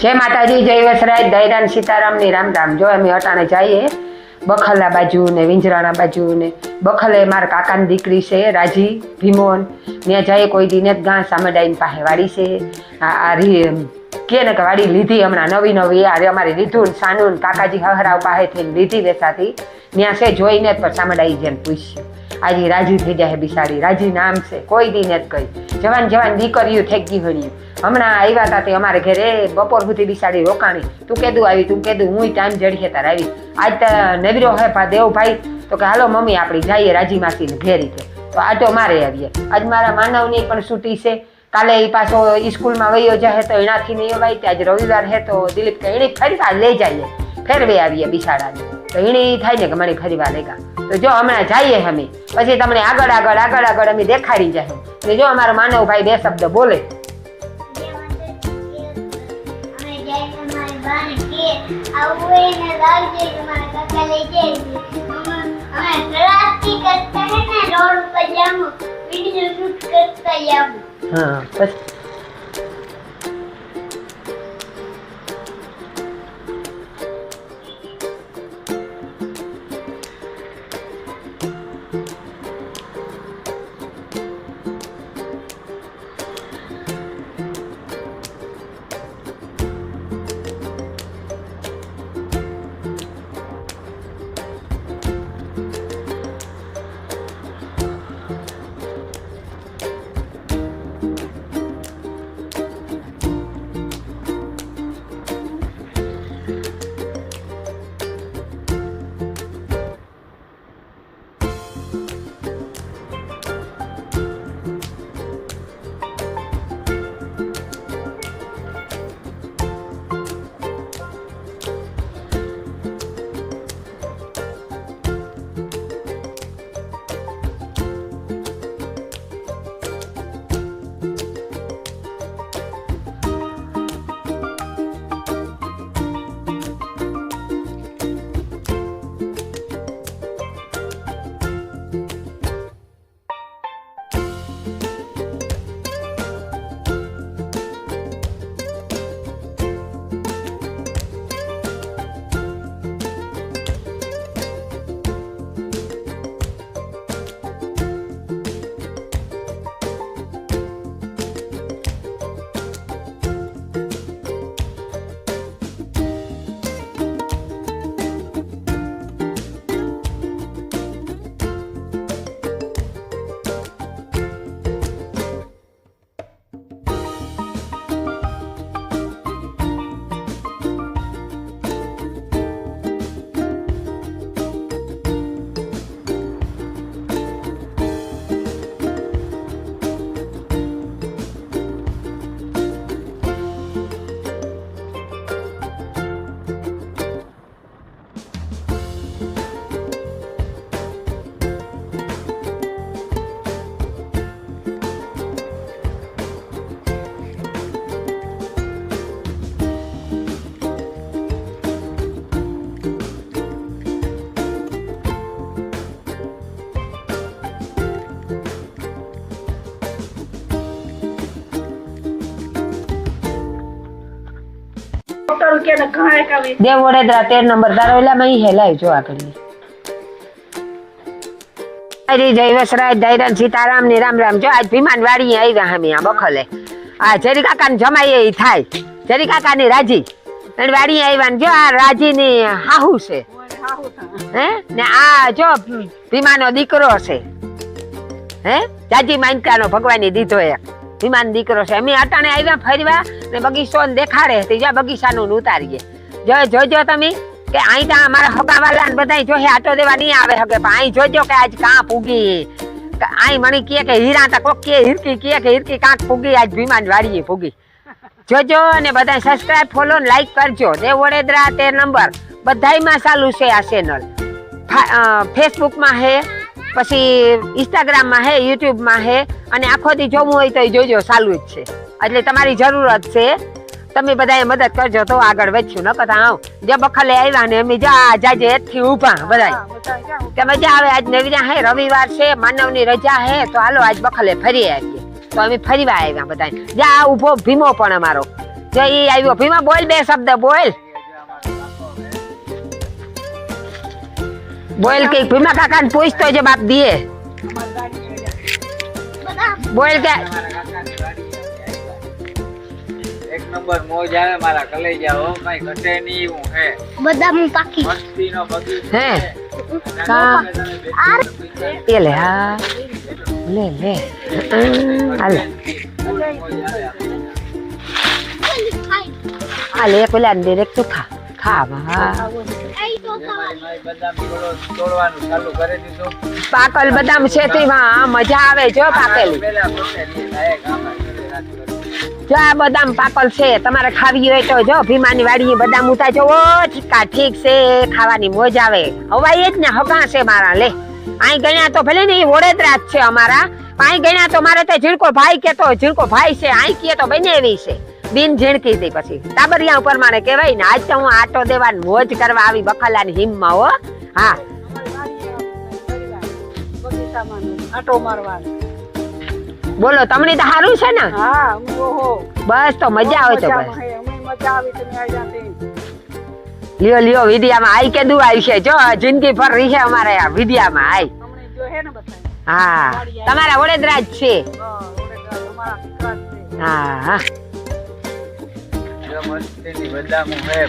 જય માતાજી, જય વસરાય દૈરાન સીતારામની રામ રામ જો અમે અટાણે જઈએ બખલા બાજુ ને વિંજરાણા બાજુ ને બખલે મારા કાકાની દીકરી છે, રાજી, ભીમોન. ત્યાં જઈએ કોઈ દીને જ ગાં સામડાઈની પાસે વાડી છે. આ કે ને કે વાડી લીધી હમણાં નવી નવી. આ અમારી લીધું ને સાનું કાકાજી હહરાવ પાસેથી લીધી વેસાથી. ત્યાં છે, જોઈને જ પણ સામડાઈ જેમ પૂછ્યું. આજે રાજી થઈ જાય બિસાડી રાજી નામ છે, કોઈ દી નથી કહી જવાન જવાન દીકરીઓ થઈ ગઈ હણી હમણાં આવ્યા હતા તે અમારે ઘરે બપોર સુધી બિસાડી રોકાણી. તું કેદું આવી? તું કેદું? હું ટાઈમ જડીએ તાર આવી. આજ તો નવીરો હે પા દેવભાઈ. તો કે, હાલો મમ્મી આપણી જઈએ રાજી માસીને ઘેરી છે તો આટો મારે આવીએ. આજ મારા માનવની પણ છૂટી છે. કાલે એ પાછો સ્કૂલમાં વયો જાય તો એનાથી નહીં અવાય. આજે રવિવાર હે તો દિલીપ કે એને ફરી લઈ જઈએ. ફેરવે આવીએ બિસાડાને. તો એણે થાય ને કે મને ફરીવા લેગા તો જો હમણાં જઈએ અમે. પછી તમને આગળ આગળ આગળ આગળ અમે દેખાડી જાય અને જો અમારો માનવભાઈ બે શબ્દ બોલે. હા જઈને દેવ વડોદરા તેર નંબર તારો એટલે ઈ હેલાય જો આગળ. હરી જય વસરાજ ધૈરન સીતારામની રામ રામ. જો આજ ભીમાન વાળી આવ્યા અમે આ બખલે. આ જરી કાકા ને જમાઈએ એ થાય. જરી કાકા ની રાજી. અને વાડી આવ્યા ને જો આ રાજી ની હાહુ છે હે? ને આ જો ભીમાનો દીકરો છે હે? જાજી માનકાનો ભગવાને દીધો એક. વિમાન દીકરો છે. અમે અટાણે આવ્યા ફરવા ને બગીચો દેખાડે. તે જ્યાં બગીચાનું ઉતારીએ. જો જોજો તમે કે અહીં ત્યાં અમારા હગાવાલા ને બધા જો આટો દેવા નહીં આવે હકે પણ અહીં જોજો કે આજ કાં પૂગી અહીં મને કહે કે હીરા તા કોક કે હિરકી કહે કે હિરકી કાંક પૂગી આજ ભીમાન વાળીએ પૂગી જોજો અને બધા સબસ્ક્રાઇબ ફોલો ને લાઈક કરજો. દેવ વડોદરા તેર નંબર. બધાયમાં ચાલુ છે આ ચેનલ ફેસબુકમાં હે. પછી ઇન્સ્ટાગ્રામમાં હે યુટ્યુબમાં હે અને આખોથી જોવું હોય તો જોજો ચાલુ જ છે. એટલે તમારી જરૂરત છે. તમે બધાએ મદદ કરજો તો આગળ વધશું ન કથા આવ. જે બખલે આવ્યા ને અમે જા જાજે એથી ઊભા બધા કે મજા આવે આજ નવીરા હે રવિવાર છે માનવની રજા હે તો હાલો આજ બખલે ફરી આવીએ. તો અમે ફરીવા આવ્યા બધા જા ઊભો ભીમો પણ અમારો. જો ઈ આવ્યો ભીમા બોલ બે શબ્દ બોલ. બોલ કે ભીમા કાકા ને પૂછતો જે બાપ દીએ બધા બોલ કે એક નંબર મોજ આવે મારા કલેજા હો કઈ ઘટે નહીં એવું હે બદામ પાકી મસ્તીનો બગીચો હે છે. કા આ એ લે હા લે લે હમ, હાલે મોજ આવે. હાલે એક પેલા ડિરેક્ટ તું ખા પાકલ બદામ છે મજા આવે જો પાકેલી. જો આ બદામ પાકલ છે, તમારે ખાવી હોય તો જો, ભીમાની વાડી બદામ ઉતા જોવો ઠીકા ઠીક છે, ખાવાની મોજ આવે. હવાઈ જ ને હગા છે મારા, લે. અહીં ગણ્યા તો ભલે ને એ વડોદરા જ છે અમારા અહીં ગણ્યા તો મારે તો ઝીણકો ભાઈ કેતો ઝીણકો ભાઈ છે અહીં કીએ તો બને એવી છે. બિન ઝીણકી હતી પછી. તાબરિયા ઉપર મારે કહેવાય ને આજ તો હું આટો દેવા મોજ કરવા આવી બખાલાની હિમમાં હો. હા. આટો બોલો તમને તો સારું છે ને? હા ઓહો બસ તો મજા આવે તો બસ. મજા આવી તમે લ્યો લ્યો વિદ્યામાં આઈ કેદું આવી છે. જો જિંદગી ભર રહી છે અમારે આ વિદ્યામાં આઈ. હે. તમારા વડોદરા છે. જ છે. હા હા. જો મસ્તીની બદામ હે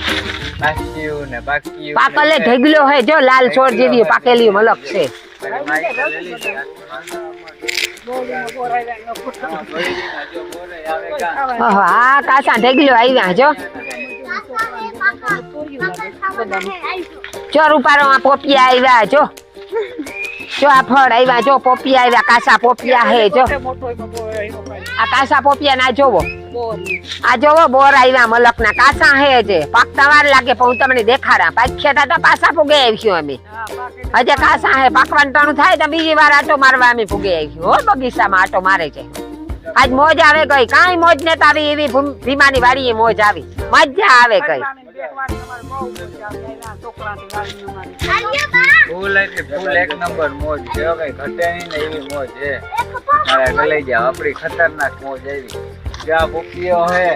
પાક્યું ને પાક્યું પાકલે ઢગલો હે જો લાલ છોડ જેવી પાકેલી મલક છે. હા, જો બોલે આવે કાં. ખાવા કાસા ઢેગલો આવ્યા જો. જો. રૂપારોમાં પોપિયા આવ્યા જો. જો આ ફળ આવ્યા જો પોપિયા આવ્યા કાસા પોપિયા હે જો. આ કાસા પોપિયા ના જોવો. આ જોવો બોર આવ્યા મલક ના કાસા હે જે. પાકતા વાર લાગે પણ હું તમને દેખાડા. તા તો પાસા ફૂગે આવ્યું અમે. હજે કાસા હે પાકવાનું ટાણું થાય તો બીજી વાર આટો મારવા અમે ફૂગે આવ્યું હો બગીચામાં આટો મારે છે. આજ મોજ આવે ગઈ. કાંઈ મોજ ને આવી એવી ભૂમ- ભીમાની વાડીએ મોજ આવી. મજા આવે ગઈ. ખાવાની બેસવાની તમારે બહુ મજા આવે. એના છોકરાની વાડીની અમારી. ફૂલ એટલે ફૂલ એક નંબર મોજ છે હો, કઈ ઘટે નહીં ને એવી મોજ છે મારા કલેજા આપણી ખતરનાક મોજ આવી જ્યાં પોપીઓ હે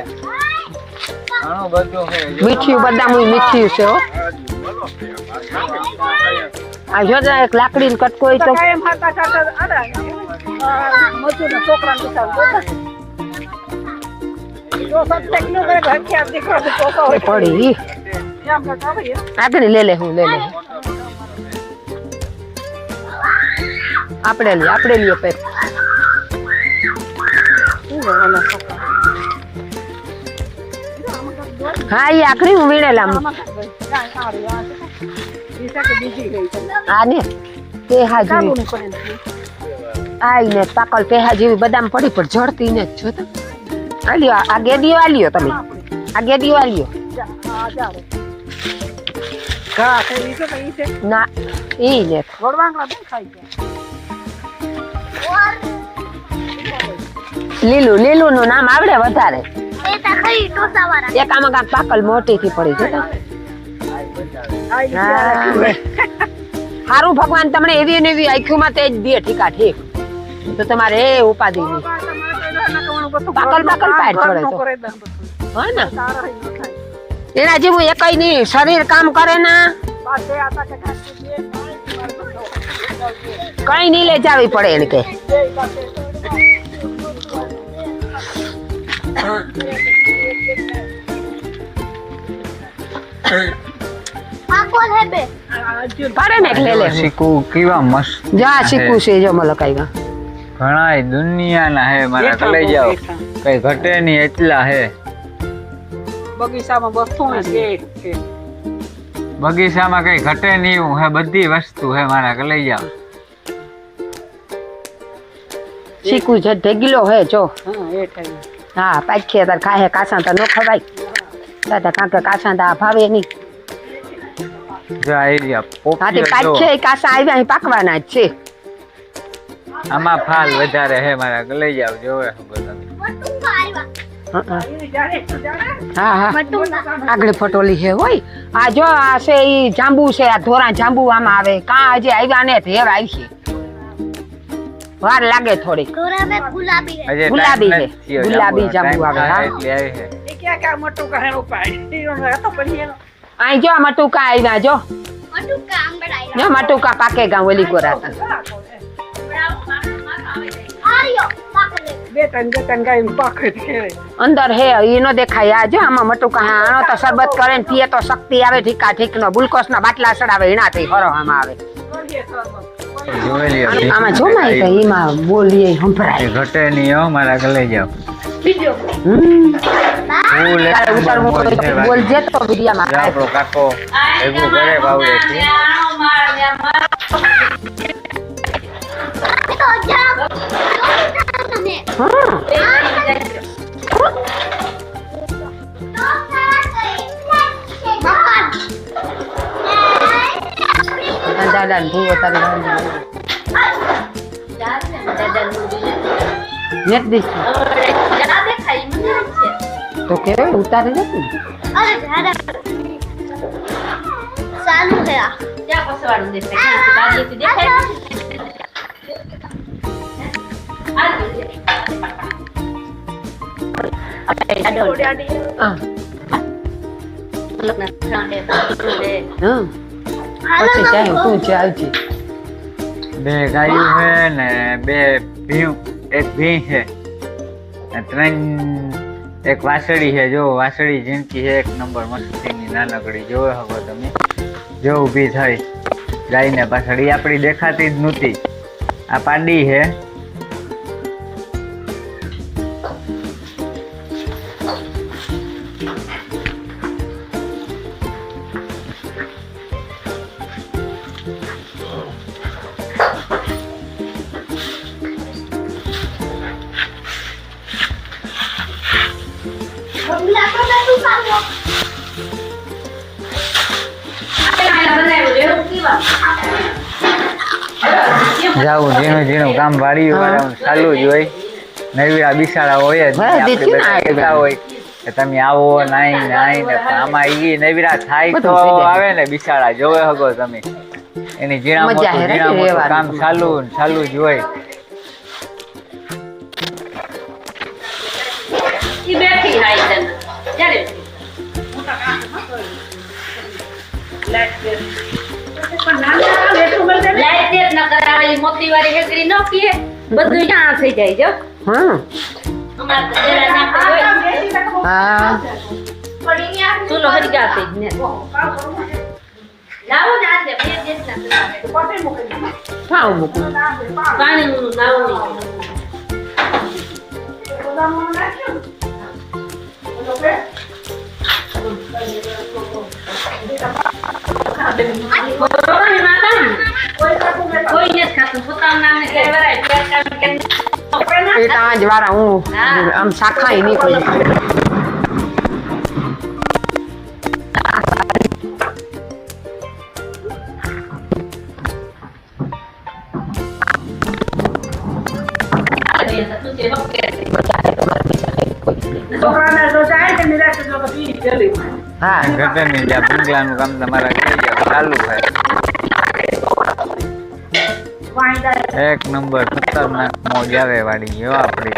ઘણું બધું હે જો મીઠિયું બદામ મીઠિયું છે હો આ જો તો એક લાકડી કટકો હોય તો કાયમ હાથા ચાલતા આડા. આ મજૂરના છોકરાને બિચારા જોતા. જો સત્ય કિલો કરે ઘર કે આ દીકરો તો ચોખ્ખો હોય. પડી આગળ લે લે હું લે લે આપણે લે આપણે લ્યો પેક? હા એ આખરી હું વીણેલા. આ ને પેહા જેવી કાલુનું આઈ ને પાકલ પેહા જેવી બદામ પડી પણ જડતી ને જોતા આ લ્યો આ ગેડીઓ આલ્યો લ્યો તમે આપણે. આ ગેડીઓ આ ઈ છે? ના ઈ ને લીલું લીલું નું નામ આવડે વધારે. તો એક આમાં કાંક પાકલ મોટી થી પડી છે હારું ભગવાન તમને એવી ને એવી આંખોમાં તે જ દે ઠીકા ઠીક. તો તમારે એ ઉપાધિ પાકલ પાકલ પાડ છોડે તો. હા ને? એના જેવું એકઈ નહીં. શરીર કામ કરે ના. કઈ નહીં લે જાવી પડે એને કે. પાકો છે બે? પડે ને એટલે લે શીખવું કેવા મસ્ત જા શીખવું છે. જો મલક આવ્યા ઘણા દુનિયાના હે મારા કલેજાઓ કઈ ઘટે નહીં એટલા હે. બગીચામાં વસ્તુ છે બગીચામાં કઈ ઘટે નહીં હું હે બધી વસ્તુ હે મારા લઈ જાવ શીખવું છે ઢેગીલો હે જો. હા એ ટાઈમ હા પાખીએ તાર ખાહે કાસા તો ન ખવાય. દાદા કાંકે કાસા તો આ ભાવે નહીં. કાસા આવ્યા પાકવાના જ છે. આમાં ફાલ વધારે હે મારા કલેજાઓ જોવે બધા મટુંગા આવ્યા હા હા. આગળ ફટોલી છે હોય. આ જો આ છે એ જાંબુ છે આ ધોરા જાંબુ આમાં આવે. કાં હજી આવ્યા ને ધેર આવશે વાર લાગે થોડીક. ગુલાબી છે. ગુલાબી જાંબુ આવે હા. જો આ મટુકા આવ્યા જો. મટુકા પાકે ગાં ઓલી ગોરા બે ત્રણ બે ત્રણ ગાય પાક અંદર હે ઈ નો દેખાય. આ જો આમાં મટું કહા આનો તો શરબત કરે ને પીએ તો શક્તિ આવે ઠીકા ઠીક નો ગ્લુકોઝ ના બાટલા સડાવે એનાથી હરો આમાં. આવે આમ- જો માં તો ઈમાં બોલીએ સંભળાય. ઘટે નહીં હો મારા ગલે જાવ હમ. છે તો વાડી. બોલજે તો વિડિયામાં. ね。Dadan dulu tangan dulu. Dadan dulu. Net di sini. Dadan kayu mana sih? તો કે ઉતારે નથી અરે પછી બે ગાયું છે ને બે ભીમ એક ભીં છે ત્રણ એક વાસળી છે જો વાસળી જિંદગી છે એક નંબર મસ્તીની નાનકડી જોયો હવે તમે જો ઊભી થઈ ગાયને પાછળ એ આપણી દેખાતી જ નહોતી આ પાડી છે. જાવું ઝીણું ઝીણું કામ વાળ્યું હોય ચાલુ જ હોય. નવીરા બિસાડા હોય જ હા, નહીં. દીધી આપણે ને બધા આ કહેતા હોય કે તમે આવો નાઈ નાઈ ને આમાં ઈ નવીરા થાય તો આવે ને બિસાડા જોવે હગો તમે. એની મજા મોટું જ હોય. ઝીણા મોટું કામ ચાલુ ને? હોય બધું ત્યાં થઈ જાય જો હા. અમારે તો જરા હા. થઈ જ ને. લાવો ને બે માતા ને ખાતું પોતાનું નામ ને ઘરે વરાય પેટ કામ કે એ ત્યાં જ વાળા હું હા. આમ શાખા નહીં કોઈ. વખતે છોકરાને જો જાય હા બંગલાનું કામ તમારા ચાલુ વાંદા એક નંબર ખતરનાક મોજ આવે વાળી, જો આપણી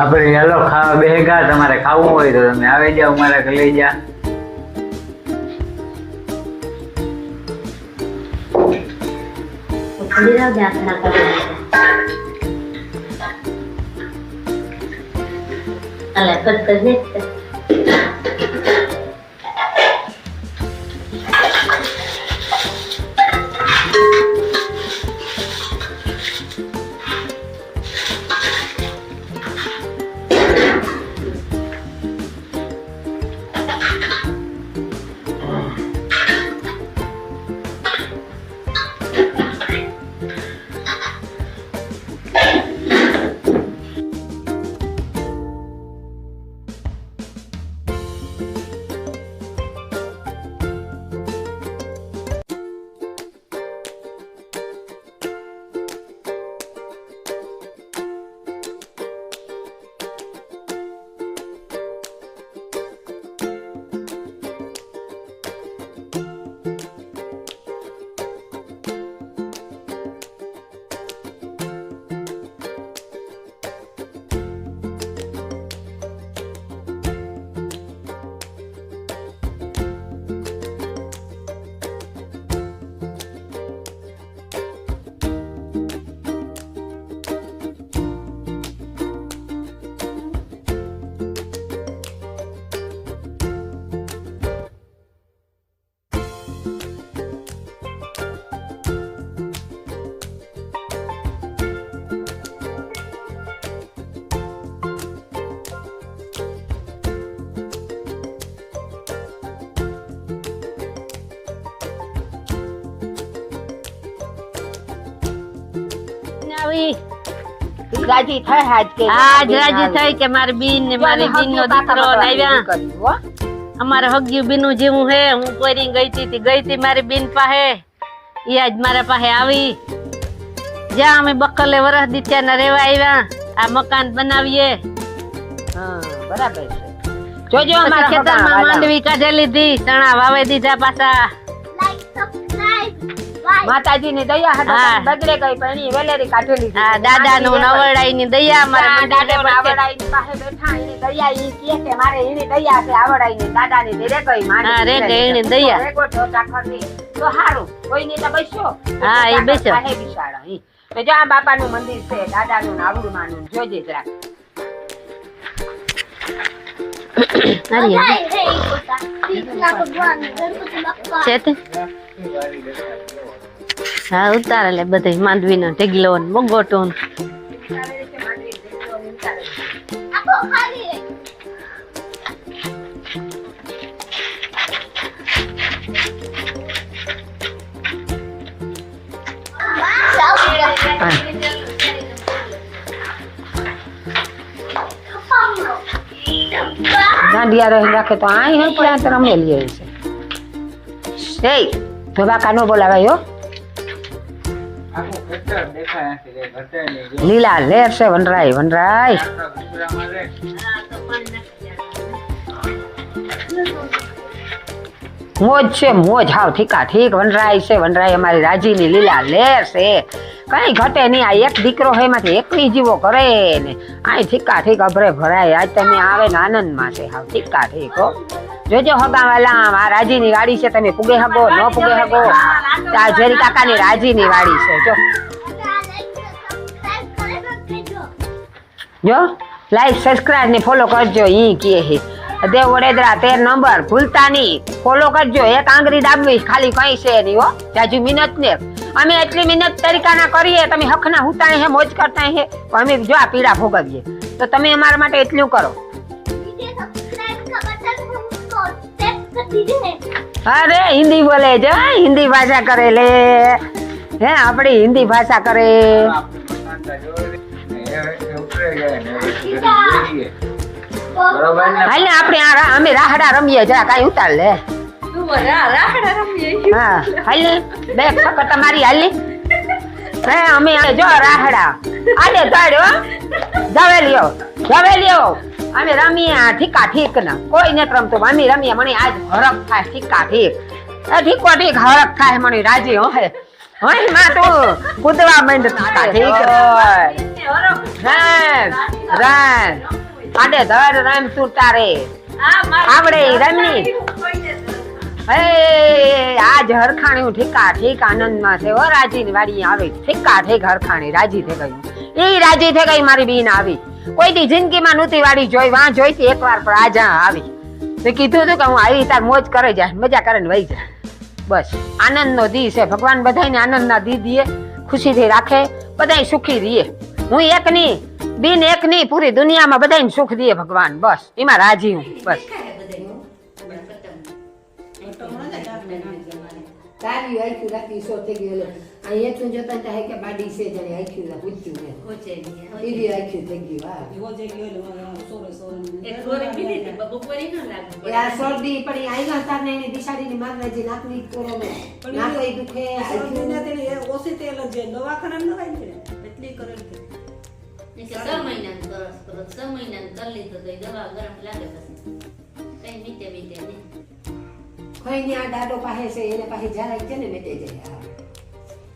આપણે હેલો ખાવા બેગા તમારે ખાવું હોય તો તમે આવી જાઓ, મારા લઈ જા. ખંડી રાવ દે આપણા કરે અલે કટ કરી દે આવી રાજી થઈ આજ કે આજ રાજી થઈ કે મારી બીન ને મારી બીન નો દીકરો આવ્યા અમારે હગ્યું બીનું જેવું હે. હું કોરી ગઈ હતી ગઈ હતી મારી બીન પાસે. એ આજ મારા પાસે આવી. જ્યાં અમે બકલે વરસ દીત્યા ને રેવા આવ્યા. આ મકાન બનાવીએ. બરાબર છે. જોજો અમારા ખેતરમાં. માંડવી કાઢી લીધી. ચણા વાવે દીધા પાછા. બાય માતાજીની દયા હા. હતા બગડે ગઈ પણ એની વેલેરી કાઢેલી હા દાદા નું નવડાઈ ની દયા અમારે દાદા મંદિરે પડશે. પાસે બેઠા એની દયા ઈ કે કે મારે એની દયા છે આવડાઈની દાદા ની રે ગઈ માની હા, રે ગઈ એની દયા. રે ગો ઢોસા ખરની. તો હારું કોઈની તો બેસો. હા, એ બેસો. પાસે બિશાળા ઈ. તો જો આ બાપાનું મંદિર છે દાદા નું નાવડું આવડુમાનું જોજે જરા બધાય હા ઉતારે લે બધે માંડવી નો ઢગલો ને. બગોટો. દાંડિયા રહી રાખે તો આઈ હે ત્યાં તો રમેલી છે. એ ધોબાકા નો બોલાવાય લીલા લેર છે, વનરાય વનરાય. મોજ છે, મોજ. હાવ ઠીકા ઠીક. વનરાય છે, વનરાય અમારી રાજીની લીલા લેર છે. કઈ ઘટે નહીં. આ એક દીકરો હોય એમાંથી એકની જીવો કરે ને. આય ઠીકા ઠીક, અભરે ભરાય. આજ તમે આવે ને આનંદમાં છે. હાવ ઠીકા ઠીક, હો. જોજો હગાવાલા આ રાજીની વાડી છે, તમે પુગે હગો, ન પુગે હગો. આ ઝેરી કાકાની રાજીની વાડી છે, જો. જો લાઈક સબસ્ક્રાઇબ ને ફોલો કરજો, ઈ કે હે દેવ વડેદરા તેર નંબર ભૂલતા નહીં ફોલો કરજો, એક આંગળી દાબવી ખાલી કઈ છે નહીં, હો. જાજુ મિનત ને. અમે એટલી મિનત તરીકાના કરીએ, તમે હકના હુતા હે, મોજ કરતા હે. અમે જો આ પીડા ભોગવીએ. તો તમે અમારા માટે એટલું કરો. અરે, હિન્દી બોલે જો હિન્દી ભાષા કરે લે. હે, આપણી હિન્દી ભાષા કરે. હાલ ને આપણે આ અમે રાહડા રમીએ, જરા કાંઈ ઉતાર લે. હા, હાલ ને. બે સકર તમારી, હાલ ને. હે, અમે જો રાહડા. આડે તાડ્યો જવેલિયો જવેલિયો અમે રમીએ આ ઠીકા ઠીક ના. કોઈ નથી રમતું અમે રમીએ, મને આજ હરખ થાય ઠીકા ઠીક. ઠીકો ઠીક હરક થાય, મને રાજી હે. હઈ માં તું કૂદવા માંડ ઠીકા ઠીક રામ રામ આડે ધર રામ તું તારે આવડે રમી હે આજ હરખાણી ઠીકા ઠીક આનંદમાં છે ઓ રાજીની વાડી આવી ઠીકા ઠીક હરખાણી રાજી થઈ ગઈ એ રાજી થઈ ગઈ મારી બીન આવી કોઈ દી જિંદગીમાં નહોતી વાડી જોઈ વાં જોઈતી એકવાર પણ આજ આવી મેં કીધું હતું કે હું આવી તાર મોજ કરે જાય મજા કરે ને વહી જાય બસ. આનંદનો દી છે. ભગવાન બધાને આનંદના દી દીએ, ખુશીથી રાખે, બધાય સુખી રહીએ હું એક ની બિન એક ની પૂરી દુનિયામાં બધાને સુખ દે ભગવાન. બસ. એમાં રાજી હું. બસ. તારી આખી રાખી સો થઈ ગયો અહીંયા તું જોતા ચાહે કે બાડી છે જાણે આખી ના પૂછ્યું ને એવી આખી થઈ ગયું હા એ આ શરદી પણ એ આવ્યા હતા ને એની દિશાડીની મારનાજી નાકની તોરો ને નાકઈ દુખે આખું ઓછી તેલ જ દવાખાના ને એટલી કરેલ છે. છ મહિના કરસ કરો છ મહિના કરી લીધું તો દવા ગરમ લાગે પછી. કઈ મીતે મીતે નહીં. ખઈ આ દાદો પાસે છે એને પાસે જરાય છે ને મેટે જાય હા.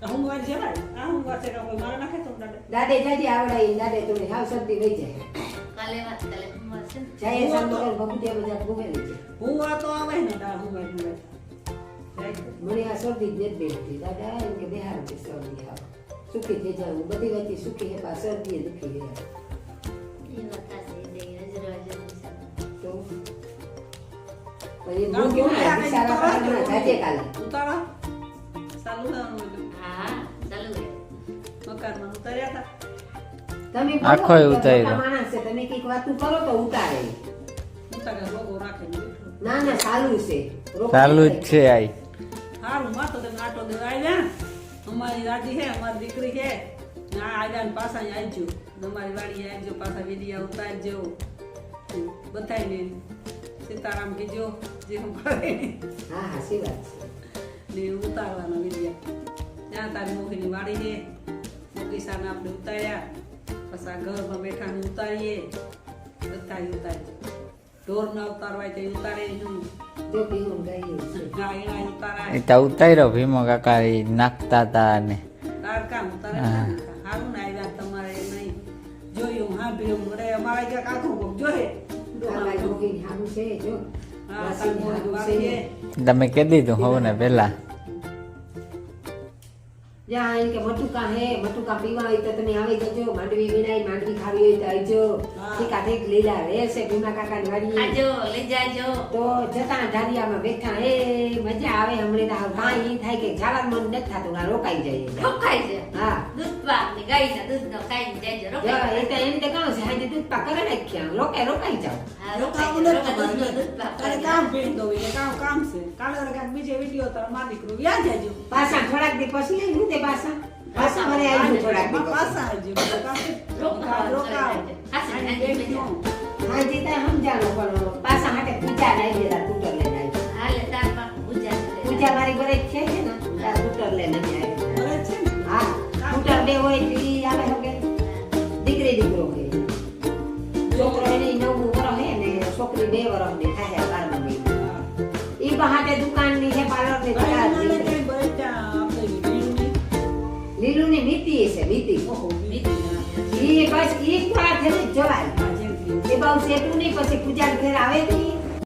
હુંવાર જવાય? આ હુંવાર છે કોઈ મારા નાખે તો દાદે જાજી આવડાઈ દાદે તું હાવ શરદી વહી જાય. કાલે વાત કાલે સોમવાર છે જાય ઘૂમેલી છે. હુંવાર તો આવે ને મને આ શરદી જ નથી દાદા એમ કે બેહાર છે શરદી આવ સુખી થઈ જાય બધી વાતથી સુખી હે પા શરદી દુખી હે. પછી હું કેવું ને બિચારા પાણીમાં જાજે કાલે ઉતારા ચાલુ થવાનું હા ચાલુ મકાનમાં ઉતાર્યા હતા તમે બોલો ઉતાર્યો. મોટા માણસ છે તમે કંઈક વાતું કરો તો ઉતારે ઉતાર્યા ભોગો રાખે ના ના ચાલુ છે ચાલુ જ છે આઈ હારું માં તો તમે આટો દેવા આવ્યા અમારી રાજી હે અમારી દીકરી છે ને આવ્યા ને પાછા આવજો તમારી વાડી આવજો પાછા વિડીયા ઉતારજો બધાને સીતારામ કીજો જે હું હા. હાસી વાત છે. ને ઉતારવાના વિડીયા. ત્યાં તારી મોહીની વાડી છે મોગીસાને આપણે ઉતાર્યા. પછી આ ઘરમાં બેઠાને ઉતારીએ. બધા ઉતારજો ઢોર ના ઉતારવાય તો ઉતારે નહીં. તો ઉતાર્યો ભીમો કાકા એ નાખતા હતા ને તારકા ઉતારે. સારું ના આવ્યા તમારે નહીં. જોયું હા ભીમ અમારા કોક જોગીને હારું છે જો. તમે કહી દીધું હોવ ને પેલા જ્યાં એમ કે મટુકા હે મટુકા પીવા હોય તો તમે આવી જજો. માંડવી વિનાય માંડવી ખાવી હોય તો આવજો. હા. ઠીકા લીલા રહેશે ભીમા કાકાની વાડી આજો લઈ જાજો. તો જતા ઢારિયામાં બેઠા હે મજા આવે હમણે તો કાંઈ ઈ થાય કે જાવા મન નથી થતું આ રોકાઈ જાય રોકાઈ છે હા. દૂધ પાક ને ગાય ના દૂધ નો ખાઈ જાય રોકાઈ એ તો એમ તો કહું છે હાજે દૂધ પાક કરે નાખ્યા રોકે રોકાઈ જાવ હા રોકાઈ રોકાઈ દૂધ પાક અરે કામ ભીડ દો એટલે કામ કામ છે. કાલે કાંઈક બીજે વિડિયો તો માર દીકરો વ્યા જાજો પાછા થોડાક દી પછી આવ્યું તે પાછા પાછા મને આવી થોડાક બેઠો. હાજી. તો સમજાણું પણ પાછા માટે પૂજા લઈ લેતા તૂટર લઈને આવી. હાલે તાર પૂજા પૂજા મારી ઘરે છે છે ને? તાર તૂટર લઈને આવી. છે ને? હા તૂટર બે હોય ઈ આવે હોગે દીકરી દીકરો હોય. છોકરો એને નવું વરસ હે ને છોકરી બે વરસ ને થાય બાર મહિના ઈ બહાટે દુકાનની છે પાર્લરની બરાબર લીલું ની મીતી છે નીતિ. ઈ બસ એક વાર જ જવાય. એ બહુ સેટું નહીં પછી પૂજા ઘેર આવે નહીં.